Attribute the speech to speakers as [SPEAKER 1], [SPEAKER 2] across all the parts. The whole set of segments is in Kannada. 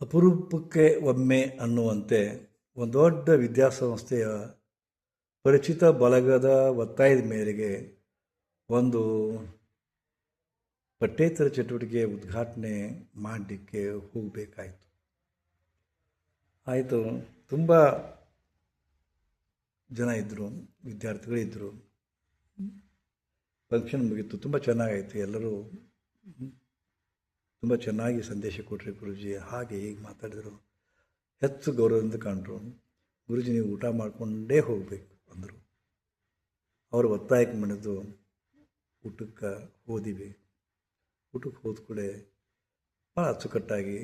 [SPEAKER 1] ಅಪರೂಪಕ್ಕೆ ಒಮ್ಮೆ ಅನ್ನುವಂತೆ ಒಂದು ದೊಡ್ಡ ವಿದ್ಯಾಸಂಸ್ಥೆಯ ಪರಿಚಿತ ಬಳಗದ ಒತ್ತಾಯದ ಮೇರೆಗೆ ಒಂದು ಪಠ್ಯೇತರ ಚಟುವಟಿಕೆ ಉದ್ಘಾಟನೆ ಮಾಡಲಿಕ್ಕೆ ಹೋಗಬೇಕಾಯಿತು. ಆಯಿತು ತುಂಬ ಜನ ಇದ್ದರು ವಿದ್ಯಾರ್ಥಿಗಳಿದ್ದರು ಫಂಕ್ಷನ್ ಮುಗೀತು ತುಂಬ ಚೆನ್ನಾಗಾಯಿತು ಎಲ್ಲರೂ. ತುಂಬ ಚೆನ್ನಾಗಿ ಸಂದೇಶ ಕೊಟ್ಟರೆ ಗುರುಜಿ. ಹಾಗೆ ಹೀಗೆ ಮಾತಾಡಿದರು. ಹೆಚ್ಚು ಗೌರವದಿಂದ ಕಂಡರು. ಗುರುಜಿ, ನೀವು ಊಟ ಮಾಡಿಕೊಂಡೇ ಹೋಗಬೇಕು ಅಂದರು. ಅವರು ಒತ್ತಾಯಕ್ಕೆ ಮಾಡಿದ್ದು ಊಟಕ್ಕೆ ಓದಿವಿ ಊಟಕ್ಕೆ ಹೋದ ಕೂಡೆ ಭಾಳ ಅಚ್ಚುಕಟ್ಟಾಗಿ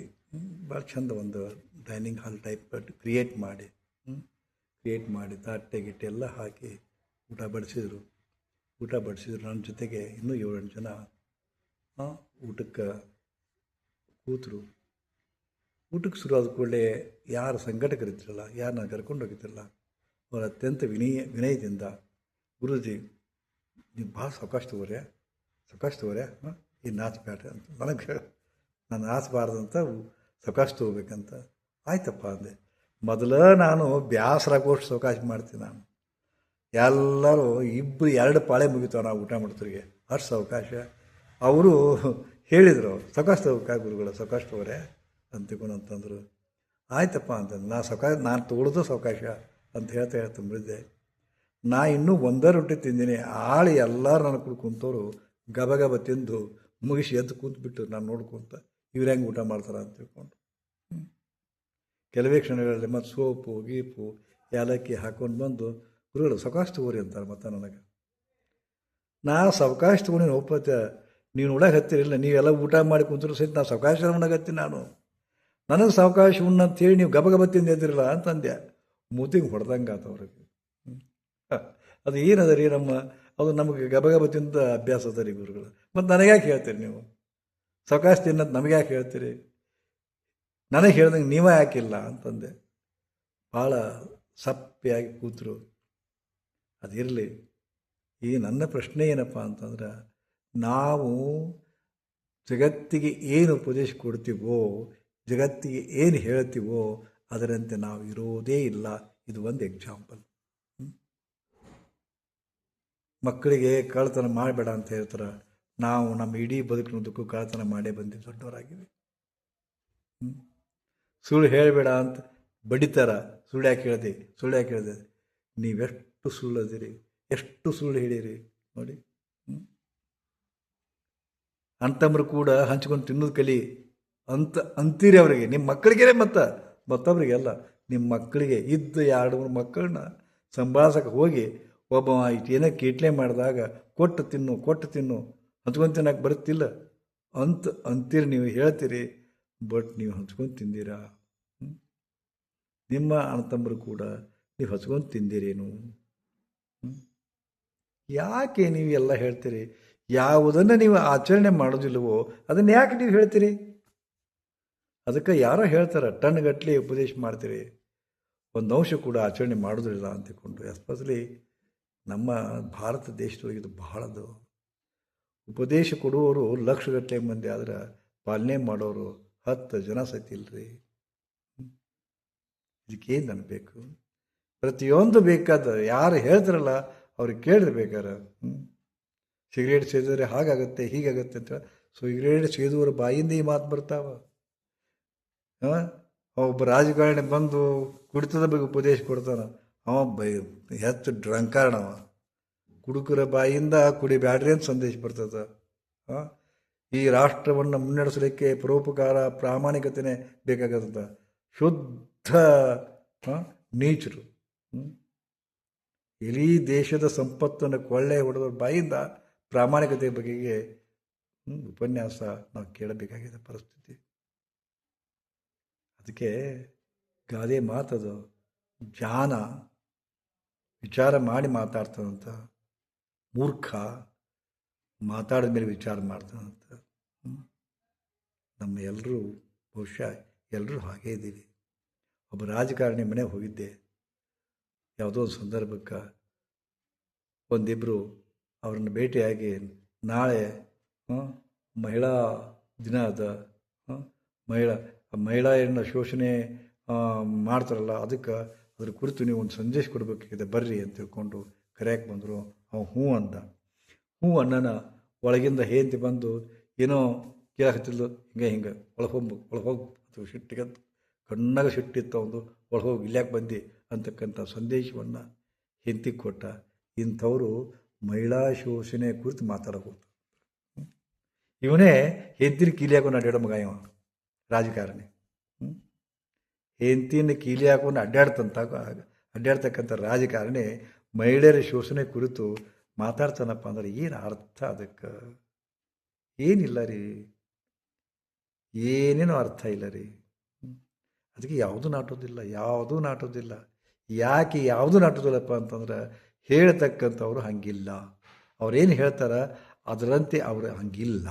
[SPEAKER 1] ಭಾಳ ಚಂದ ಒಂದು ಡೈನಿಂಗ್ ಹಾಲ್ ಟೈಪ್ ಕ್ರಿಯೇಟ್ ಮಾಡಿ ಕ್ರಿಯೇಟ್ ಮಾಡಿ ತಾಟ್ಟೆ ಗಿಟ್ಟೆ ಎಲ್ಲ ಹಾಕಿ ಊಟ ಬಡಿಸಿದ್ರು. ಊಟ ಬಡಿಸಿದ್ರು. ನನ್ನ ಜೊತೆಗೆ ಇನ್ನೂ ಏಳೆಂಟು ಜನ ಊಟಕ್ಕೆ ಕೂತರು. ಊಟಕ್ಕೆ ಶುರುವಾದ ಕೂಡಲೇ ಯಾರು ಸಂಘಟಕರಿದ್ದಿರಲ್ಲ ಯಾರನ್ನ ಕರ್ಕೊಂಡು ಹೋಗಿದ್ದಿರಲ್ಲ ಅವ್ರು ಅತ್ಯಂತ ವಿನಯ, ವಿನಯದಿಂದ ಗುರುಜಿ, ನೀವು ಭಾಳ ಸಾವಕಾಶ ತಗೋರೆ ಸಾವಕಾಶ ತಗೋರೆ ಈ ನಾಚಬೇಡ್ರಿ ಅಂತ ನನಗೆ ನಾನು ನಾಚಬಾರ್ದಂತ ಸಾವಕಾಶ ತಗೋಬೇಕಂತ. ಆಯ್ತಪ್ಪ, ಅಂದೆ. ಮೊದಲ ನಾನು ಬ್ಯಾಸರಾಗೋಷ್ಟು ಸಾವಕಾಶ ಮಾಡ್ತೀನಿ ನಾನು. ಎಲ್ಲರೂ ಇಬ್ಬರು ಎರಡು ಪಾಳೆ ಮುಗಿತಾವೆ ನಾವು ಊಟ ಮಾಡ್ತರಿಗೆ ಅಷ್ಟು ಸಾವಕಾಶ. ಅವರು ಹೇಳಿದರು ಸಾವಕಾಶ ತಗೋಕ ಗುರುಗಳು ಸಾಕಷ್ಟು ಅವರೇ ಅಂತ ತಿಳ್ಕೊಂಡು ಅಂತಂದರು. ಆಯ್ತಪ್ಪ ಅಂತಂದು, ನಾ ಸಕ, ನಾನು ತೋಳ್ದು ಸಾವಕಾಶ ಅಂತ ಹೇಳ್ತಾ ಹೇಳ್ತಾ ತುಂಬಿದ್ದೆ ನಾ ಇನ್ನೂ ಒಂದೇ ರೊಟ್ಟಿ ತಿಂದಿನಿ. ಆಳು ಎಲ್ಲರೂ ನನ್ನ ಕೂಡ ಕುಂತವರು ಗಬ ಗಬ ತಿಂದು ಮುಗಿಸಿ ಎದ್ದು ಕೂತ್ಬಿಟ್ಟು ನಾನು ನೋಡ್ಕೊಂತ ಇವ್ರು ಹೆಂಗೆ ಊಟ ಮಾಡ್ತಾರೆ ಅಂತ ತಿಳ್ಕೊಂಡು. ಕೆಲವೇ ಕ್ಷಣಗಳಲ್ಲಿ ಮತ್ತು ಸೋಪು, ಗೀಪು, ಏಲಕ್ಕಿ ಹಾಕೊಂಡು ಬಂದು ಗುರುಗಳು ಸಾವಕಾಶ ತಗೋರಿ ಅಂತಾರೆ ಮತ್ತೆ ನನಗೆ. ನಾ ಸಾವಕಾಶ ತಗೊಂಡು ಒಪ್ಪತ್ತ. ನೀವು ನೋಡಕ್ಕೆ ಹತ್ತಿರಲಿಲ್ಲ ನೀವೆಲ್ಲ ಊಟ ಮಾಡಿ ಕುಂತರೂ ಸಹಿತ ನಾ ಸಾವಕಾಶ ಉಣ್ಣಗತ್ತೀನಿ ನಾನು. ನನಗೆ ಸಾವಕಾಶ ಉಣ್ಣ ಅಂತೇಳಿ ನೀವು ಗಬಗಬ ಗಬ ತಿಂದಿದ್ದಿರಲ್ಲ ಅಂತಂದೆ ಮೂತಿಗೆ ಹೊಡೆದಂಗೆ ಆತ ಅವ್ರಿಗೆ. ಅದು ಏನದ ರೀ ನಮ್ಮ, ಅದು ನಮಗೆ ಗಬಗಬ ಗಬ ತಿಂದ ಅಭ್ಯಾಸ ಅದ ರೀ ಗುರುಗಳು. ಮತ್ತು ನನಗೆ ಯಾಕೆ ಹೇಳ್ತೀರಿ ನೀವು? ಸಾವಕಾಶ ತಿನ್ನೋದು ನಮಗೆ ಯಾಕೆ ಹೇಳ್ತೀರಿ? ನನಗೆ ಹೇಳ್ದಂಗೆ ನೀವೇ ಯಾಕಿಲ್ಲ ಅಂತಂದೆ ಭಾಳ ಸಪ್ಪೆಯಾಗಿ ಕೂತರು. ಅದಿರಲಿ, ಈ ನನ್ನ ಪ್ರಶ್ನೆ ಏನಪ್ಪ ಅಂತಂದ್ರೆ ನಾವು ಜಗತ್ತಿಗೆ ಏನು ಉಪದೇಶ ಕೊಡ್ತೀವೋ, ಜಗತ್ತಿಗೆ ಏನು ಹೇಳ್ತೀವೋ ಅದರಂತೆ ನಾವು ಇರೋದೇ ಇಲ್ಲ. ಇದು ಒಂದು ಎಕ್ಸಾಂಪಲ್ ಮಕ್ಕಳಿಗೆ ಕಳ್ತನ ಮಾಡಬೇಡ ಅಂತ ಹೇಳ್ತಾರೆ. ನಾವು ನಮ್ಮ ಇಡೀ ಬದುಕಿನದಕ್ಕೂ ಕಳ್ತನ ಮಾಡೇ ಬಂದಿ ದೊಡ್ಡವರಾಗಿವೆ. ಸುಳ್ಳು ಹೇಳಬೇಡ ಅಂತ ಬಡಿತಾರ. ಸುಳ್ಳು ಯಾಕೆ ಹೇಳ್ದೆ? ಸುಳ್ಳು ಯಾಕೆ ಹೇಳ್ದೆ? ನೀವೆಷ್ಟು ಸುಳ್ಳು ಅದಿರಿ ಎಷ್ಟು ಸುಳ್ಳು ಹೇಳಿರಿ. ನೋಡಿ. ಹ್ಮ್. ಕೂಡ ಹಂಚ್ಕೊಂಡು ತಿನ್ನೋದು ಕಲಿ ಅಂತ ಅಂತೀರಿ ಅವರಿಗೆ ನಿಮ್ಮ ಮಕ್ಕಳಿಗೆ ಮತ್ತು ಮತ್ತೊಬ್ಬರಿಗೆ ಅಲ್ಲ, ನಿಮ್ಮ ಮಕ್ಕಳಿಗೆ ಇದ್ದ ಎರಡು ಮೂರು ಮಕ್ಕಳನ್ನ ಸಂಭಾಳಿಸಕ್ಕೆ ಹೋಗಿ ಒಬ್ಬ ಏನೋ ಕೀಟ್ಲೆ ಮಾಡಿದಾಗ ಕೊಟ್ಟು ತಿನ್ನು ಕೊಟ್ಟು ತಿನ್ನು, ಹಂಚ್ಕೊಂಡು ತಿನ್ನೋಕೆ ಬರುತ್ತಿಲ್ಲ ಅಂತ ಅಂತೀರಿ ನೀವು ಹೇಳ್ತೀರಿ, ಬಟ್ ನೀವು ಹಂಚ್ಕೊಂಡು ತಿಂದಿರಾ? ನಿಮ್ಮ ಅಣ್ಣತಮ್ಮರು ಕೂಡ ನೀವು ಹಚ್ಕೊಂಡು ತಿಂದಿರೇನು? ಯಾಕೆ ನೀವು ಎಲ್ಲ ಹೇಳ್ತೀರಿ ಯಾವುದನ್ನು ನೀವು ಆಚರಣೆ ಮಾಡೋದಿಲ್ಲವೋ, ಅದನ್ನು ಯಾಕೆ ನೀವು ಹೇಳ್ತೀರಿ? ಅದಕ್ಕೆ ಯಾರೋ ಹೇಳ್ತಾರೆ ಟನ್ಗಟ್ಟಲೆ ಉಪದೇಶ ಮಾಡ್ತೀರಿ. ಒಂದು ಅಂಶ ಕೂಡ ಆಚರಣೆ ಮಾಡೋದಿಲ್ಲ ಅಂತಕೊಂಡು ಎಸ್ಪೆಷಲಿ ನಮ್ಮ ಭಾರತ ದೇಶದೊಳಗೆ ಇದು ಬಹಳದು ಉಪದೇಶ ಕೊಡುವವರು ಲಕ್ಷಗಟ್ಟಲೆ ಮಂದಿ ಆದ್ರೆ ಪಾಲನೆ ಮಾಡೋರು ಹತ್ತು ಜನ ಸತಿ ಇದಕ್ಕೆ ಇದಕ್ಕೇನು ಅನ್ಬೇಕು ಪ್ರತಿಯೊಂದು ಬೇಕಾದ, ಯಾರು ಹೇಳ್ತಾರಲ್ಲ, ಅವ್ರಿಗೆ ಕೇಳಿದ್ರೆ ಬೇಕಾರೆ. ಹ್ಞೂ ಸಿಗರೇಟ್ ಸೇದಿದ್ರೆ ಹಾಗಾಗತ್ತೆ, ಹೀಗಾಗತ್ತೆ ಅಂತ ಸೊ ಸಿಗರೇಟ್ ಸೇದುವರ ಬಾಯಿಂದ ಈ ಮಾತು ಬರ್ತಾವ. ಹಾಂ? ಒಬ್ಬ ರಾಜಕಾರಣಿ ಬಂದು ಕುಡಿತದ ಬಗ್ಗೆ ಉಪದೇಶ ಕೊಡ್ತಾನ. ಅವ ಬೈ ಹೆಚ್ಚು ಡ್ರಂಕಾರಣವ ಕುಡುಕರ ಬಾಯಿಂದ ಕುಡಿಬ್ಯಾಡ್ರಿ ಅಂತ ಸಂದೇಶ ಬರ್ತದ. ಹಾಂ? ಈ ರಾಷ್ಟ್ರವನ್ನು ಮುನ್ನಡೆಸಲಿಕ್ಕೆ ಪರೋಪಕಾರ, ಪ್ರಾಮಾಣಿಕತೆನೇ ಬೇಕಾಗತ್ತಂತ. ಶುದ್ಧ ನೀಚರು. ಇಡೀ ದೇಶದ ಸಂಪತ್ತನ್ನು ಕೊಳ್ಳೆ ಹೊಡೆದವ್ರ ಬಾಯಿಂದ ಪ್ರಾಮಾಣಿಕತೆ ಬಗೆಗೆ ಉಪನ್ಯಾಸ ನಾವು ಕೇಳಬೇಕಾಗಿದೆ ಪರಿಸ್ಥಿತಿ. ಅದಕ್ಕೆ ಗಾದೆ ಮಾತದು ಜಾನ ವಿಚಾರ ಮಾಡಿ ಮಾತಾಡ್ತಾನಂತ ಮೂರ್ಖ, ಮಾತಾಡಿದ ಮೇಲೆ ವಿಚಾರ ಮಾಡ್ತಾನಂತ. ನಮ್ಮ ಎಲ್ಲರೂ ಬಹುಶಃ ಎಲ್ಲರೂ ಹಾಗೇ ಇದ್ದೀವಿ ಒಬ್ಬ ರಾಜಕಾರಣಿ ಮನೆಗೆ ಹೋಗಿದ್ದೆ. ಯಾವುದೋ ಸಂದರ್ಭಕ್ಕೆ ಒಂದಿಬ್ಬರು ಅವ್ರನ್ನ ಭೇಟಿಯಾಗಿ ನಾಳೆ ಮಹಿಳಾ ದಿನ ಅದ ಮಹಿಳಾ ಮಹಿಳಾ ಹೆಣ್ಣು ಶೋಷಣೆ ಮಾಡ್ತಾರಲ್ಲ, ಅದಕ್ಕೆ ಅದ್ರ ಕುರಿತು ನೀವು ಒಂದು ಸಂದೇಶ ಕೊಡಬೇಕಾಗಿದೆ, ಬರ್ರಿ ಅಂತ ತಿಳ್ಕೊಂಡು ಕರೆಯಕ್ಕೆ ಬಂದರು. ಅವ ಹ್ಞೂ ಅಂದ. ಹ್ಞೂ ಅಣ್ಣನ ಒಳಗಿಂದ ಹೇಂತಿ ಬಂದು, ಏನೋ ಕೇಳಕತ್ತಿಲ್ಲ ಹಿಂಗೆ ಹಿಂಗೆ, ಒಳಗೆ ಹೋಗ್ಬೇಕು ಒಳಗೆ ಹೋಗಿ ಕಣ್ಣಾಗ ಸಿಟ್ಟಿತ್ತು ಅವನು ಒಳಗೆ ಹೋಗಿ, ಇಲ್ಯಾಕೆ ಬಂದು ಅಂತಕ್ಕಂಥ ಸಂದೇಶವನ್ನು ಹೆಂತಿಗೆ ಕೊಟ್ಟ. ಇಂಥವರು ಮಹಿಳಾ ಶೋಷಣೆ ಕುರಿತು ಮಾತಾಡಬಹುದು. ಇವನೇ ಹೆಂತಿನ ಕೀಲಿ ಹಾಕೊಂಡು ಅಡ್ಡಾಡೋ ಮಗ ಇವ, ರಾಜಕಾರಣಿ. ಹ್ಮ್? ಹೆಂಡತಿನ ಕೀಲಿ ಹಾಕೊಂಡು ಅಡ್ಡಾಡ್ತಂತ ಅಡ್ಡಾಡ್ತಕ್ಕಂಥ ರಾಜಕಾರಣಿ ಮಹಿಳೆಯರ ಶೋಷಣೆ ಕುರಿತು ಮಾತಾಡ್ತಾನಪ್ಪ ಅಂದ್ರೆ ಏನು ಅರ್ಥ ಅದಕ್ಕೆ? ಏನಿಲ್ಲ ರೀ. ಏನೇನೋ ಅರ್ಥ ಇಲ್ಲ ರೀ. ಅದಕ್ಕೆ ಯಾವುದೂ ನಾಟೋದಿಲ್ಲ ಯಾವುದೂ ನಾಟೋದಿಲ್ಲ. ಯಾಕೆ ಯಾವುದೂ ನಾಟೋದಿಲ್ಲಪ್ಪ ಅಂತಂದ್ರೆ ಹೇಳ್ತಕ್ಕಂಥವ್ರು ಹಂಗಿಲ್ಲ. ಅವ್ರೇನು ಹೇಳ್ತಾರ? ಅದರಂತೆ ಅವರು ಹಂಗಿಲ್ಲ.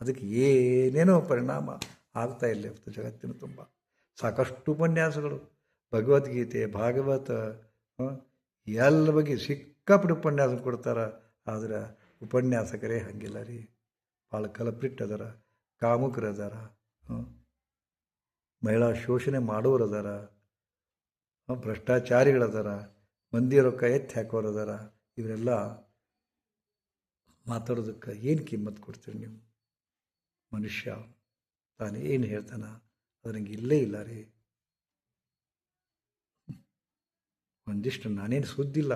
[SPEAKER 1] ಅದಕ್ಕೆ ಏನೇನೋ ಪರಿಣಾಮ ಆಗ್ತಾ ಇಲ್ಲ ಜಗತ್ತಿನ ತುಂಬ. ಸಾಕಷ್ಟು ಉಪನ್ಯಾಸಗಳು. ಭಗವದ್ಗೀತೆ, ಭಾಗವತ ಎಲ್ಲ ಬಗ್ಗೆ ಸಿಕ್ಕಾಪಟ್ಟು ಉಪನ್ಯಾಸ ಕೊಡ್ತಾರೆ. ಆದ್ರೆ ಉಪನ್ಯಾಸಕರೇ ಹಂಗಿಲ್ಲ ರೀ. ಭಾಳ ಕಲಪ್ರಿಟ್ ಅದಾರ. ಕಾಮುಕರು ಮಹಿಳಾ ಶೋಷಣೆ ಮಾಡೋರು ಅದಾರ. ಭ್ರಷ್ಟಾಚಾರಿಗಳದಾರ ಮಂದಿ ರೊಕ್ಕ ಎತ್ತಿ ಹಾಕೋರದಾರ, ಇವರೆಲ್ಲ ಮಾತಾಡೋದಕ್ಕೆ ಏನು ಕಿಮ್ಮತ್ತು ಕೊಡ್ತೀರಿ ನೀವು? ಮನುಷ್ಯ, ತಾನು ಏನು ಹೇಳ್ತಾನ? ಅದು ಇಲ್ಲೇ ಇಲ್ಲ ರೀ. ಒಂದಿಷ್ಟು ನಾನೇನು ಸುದ್ದಿಲ್ಲ.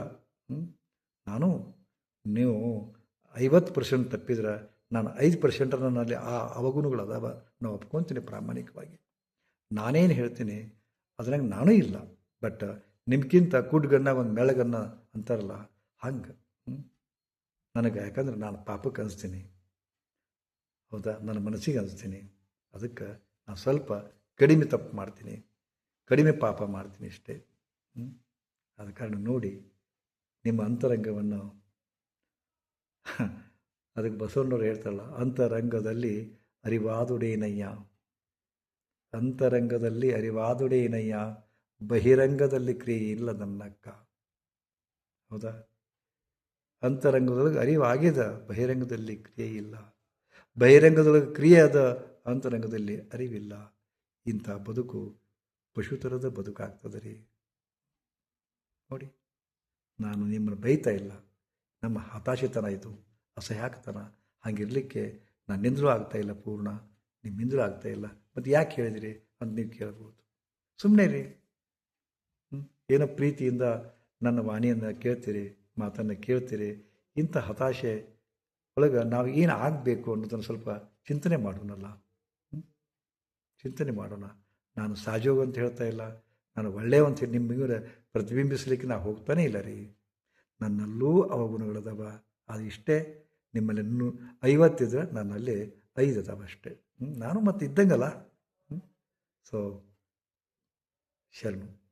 [SPEAKER 1] ಹ್ಞೂ ನಾನು, ನೀವು ಐವತ್ತು ಪರ್ಸೆಂಟ್ ತಪ್ಪಿದ್ರೆ ನಾನು ಐದು ಪರ್ಸೆಂಟ್ ನನ್ನಲ್ಲಿ ಆ ಅವಗುಣಗಳು ಅದಾವ ನಾವು ಒಪ್ಕೊತೀನಿ ಪ್ರಾಮಾಣಿಕವಾಗಿ. ನಾನೇನು ಹೇಳ್ತೀನಿ, ಅದ್ರಂಗೆ ನಾನೂ ಇಲ್ಲ. ಬಟ್ ನಿಮ್ಗಿಂತ ಕುಡ್ಗನ್ನ ಒಂದು ಮೆಳಗನ್ನ ಅಂತಾರಲ್ಲ, ಹಂಗೆ. ನನಗೆ ಯಾಕಂದ್ರೆ ನಾನು ಪಾಪಕ್ಕೆ ಅನಿಸ್ತೀನಿ. ಹೌದಾ? ನನ್ನ ಮನಸ್ಸಿಗೆ ಅನಿಸ್ತೀನಿ. ಅದಕ್ಕೆ ನಾನು ಸ್ವಲ್ಪ ಕಡಿಮೆ ತಪ್ಪು ಮಾಡ್ತೀನಿ. ಕಡಿಮೆ ಪಾಪ ಮಾಡ್ತೀನಿ ಇಷ್ಟೇ? ಆದ ಕಾರಣ ನೋಡಿ, ನಿಮ್ಮ ಅಂತರಂಗವನ್ನು, ಅದಕ್ಕೆ ಬಸವಣ್ಣವ್ರು ಹೇಳ್ತಾರಲ್ಲ, ಅಂತರಂಗದಲ್ಲಿ ಅರಿವಾದುಡೇನಯ್ಯ. ಅಂತರಂಗದಲ್ಲಿ ಅರಿವಾದುಡೇನಯ್ಯ. ಬಹಿರಂಗದಲ್ಲಿ ಕ್ರಿಯೆ ಇಲ್ಲ ನನ್ನಕ್ಕ ಹೌದಾ? ಅಂತರಂಗದೊಳಗೆ ಅರಿವಾಗಿದ, ಬಹಿರಂಗದಲ್ಲಿ ಕ್ರಿಯೆ ಇಲ್ಲ. ಬಹಿರಂಗದೊಳಗೆ ಕ್ರಿಯೆ ಅದ ಅಂತರಂಗದಲ್ಲಿ ಅರಿವಿಲ್ಲ. ಇಂಥ ಬದುಕು ಪಶು ಥರದ ಬದುಕಾಗ್ತದೆ ರೀ ನೋಡಿ, ನಾನು ನಿಮ್ಮನ್ನು ಬೈತಾ ಇಲ್ಲ. ನಮ್ಮ ಹತಾಶೆತನ ಇದು, ಅಸಹ್ಯಾಕತನ. ಹಾಗಿರಲಿಕ್ಕೆ ನನ್ನಿಂದಲೂ ಆಗ್ತಾ ಇಲ್ಲ ಪೂರ್ಣ. ನಿಮ್ಮಿಂದಲೂ ಇಲ್ಲ. ಮತ್ತು ಯಾಕೆ ಹೇಳಿದಿರಿ ಅಂತ ನೀವು ಕೇಳ್ಬೋದು ಸುಮ್ಮನೆ ರೀ? ಏನೋ ಪ್ರೀತಿಯಿಂದ ನನ್ನ ವಾಣಿಯನ್ನು ಕೇಳ್ತೀರಿ, ಮಾತನ್ನು ಕೇಳ್ತೀರಿ, ಇಂಥ ಹತಾಶೆ ಒಳಗೆ ನಾವು ಏನು ಆಗಬೇಕು ಅನ್ನೋದನ್ನು ಸ್ವಲ್ಪ ಚಿಂತನೆ ಮಾಡೋಣಲ್ಲ? ಚಿಂತನೆ ಮಾಡೋಣ. ನಾನು ಸಾಜೋಗ ಅಂತ ಹೇಳ್ತಾ ಇಲ್ಲ. ನಾನು ಒಳ್ಳೆಯವಂತ ನಿಮಗೆ ಪ್ರತಿಬಿಂಬಿಸಲಿಕ್ಕೆ ನಾವು ಹೋಗ್ತಾನೇ ಇಲ್ಲ ರೀ. ನನ್ನಲ್ಲೂ ಅವಗುಣಗಳದವ. ಅದು ಇಷ್ಟೇ. ನಿಮ್ಮಲ್ಲಿ ಇನ್ನೂ ಐವತ್ತಿದ್ರೆ ನನ್ನಲ್ಲಿ ಐದು ಅದಾವ ಅಷ್ಟೇ? ನಾನು ಮತ್ತೆ ಇದ್ದಂಗಲ್ಲ ಸೊ ಶರಣು